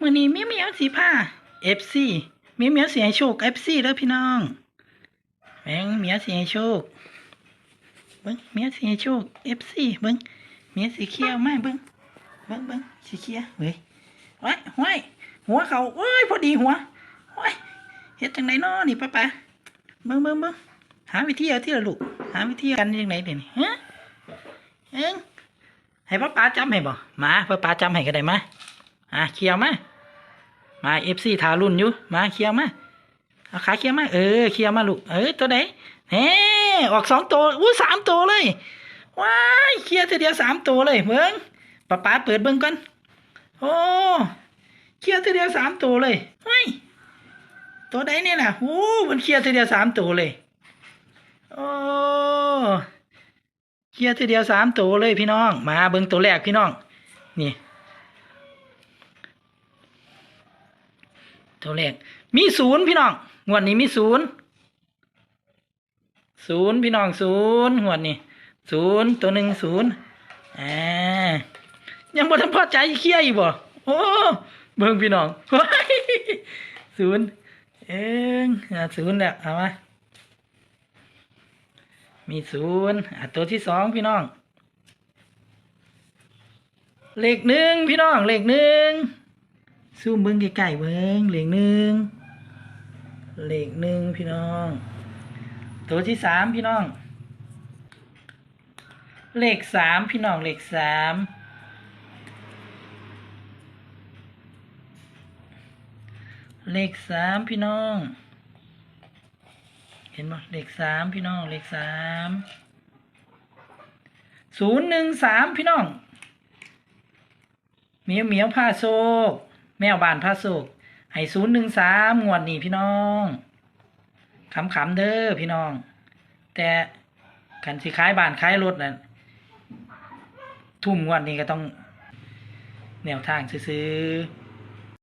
มื่อนี้เมียวเมียวสีผ้าเอฟซีเมียวเมียวเสียโชคเอฟซีแล้วพี่น้องแมงเมียวเสียโชคเบิ้งเมียวเสียโชคเอฟซีเบิ้งเมียวสีเขียวไหมเบิ้งเบิ้งเบิ้งสีเขียวเฮ้ยไว้ไว้หัวเขาเอ้ยพอดีหัวไว้เฮ็ดจังไหนน้อนี่ป้าป๋าเบิ้งเบิ้งเบิ้งหาวิธีเอาที่ละลูกหาวิธีกันยังไงเดี๋ยวนี้ฮะเอ็งให้ป้าป๋าจำให้บ่มาป้าป๋าจำให้ก็ได้มา อะเคลียร์มามาเอฟซีทารุ่นอยู่มาเคลียร์มาเอาขาเคลียร์มาเออเคลียร์มาลูกเออตัวไหนเฮ้ออกสองตัวอู้สามตัวเลยว้ายเคลียร์ทีเดียวสามตัวเลยเบิ้งป้าป๋าเปิดเบิ้งก่อนโอ้เคลียร์ทีเดียวสามตัวเลยเฮ้ยตัวไหนเนี่ยนะโอ้มันเคลียร์ทีเดียวสามตัวเลยโอ้เคลียร์ทีเดียวสามตัวเลยพี่น้อง มาเบิ้งตัวแรกพี่น้อง นี่ ตัวเลขมีศูนย์พี่น้องงวดนี้มีศูนย์ศูนย์พี่น้องศูนย์งวดนี้ศูนย์ตัวหนึ่งศูนย์อ่ายังบ่ทันพอใจเคลียร์อีกบ่โอ้เบิ่งพี่น้องศูนย์เอ็งอะศูนย์แล้วเอามามีศูนย์ตัวที่สองพี่น้อง เลขหนึ่งพี่น้อง เลขหนึ่ง ซูมเบิ้งใกล้ๆเบิ้งเหลขหนึ่งเหลขหนึ่งพี่น้อง ตัวที่สามพี่น้องเลขสามพี่น้องเลขสามเลขสามพี่น้อง เห็นไหมเลขสามพี่น้อง เลขสามศูนย์หนึ่งสามพี่น้องเหมียวเหมียวผ้าโซก แมวบานพระสุกให้ศูนย์หนึ่งสามงวดนี้พี่น้องขำขำๆเด้อพี่น้อง แต่ขันสิขายบ้านขายรถนั่นทุ่มงวดนี้ก็ต้องแนวทางซื้อ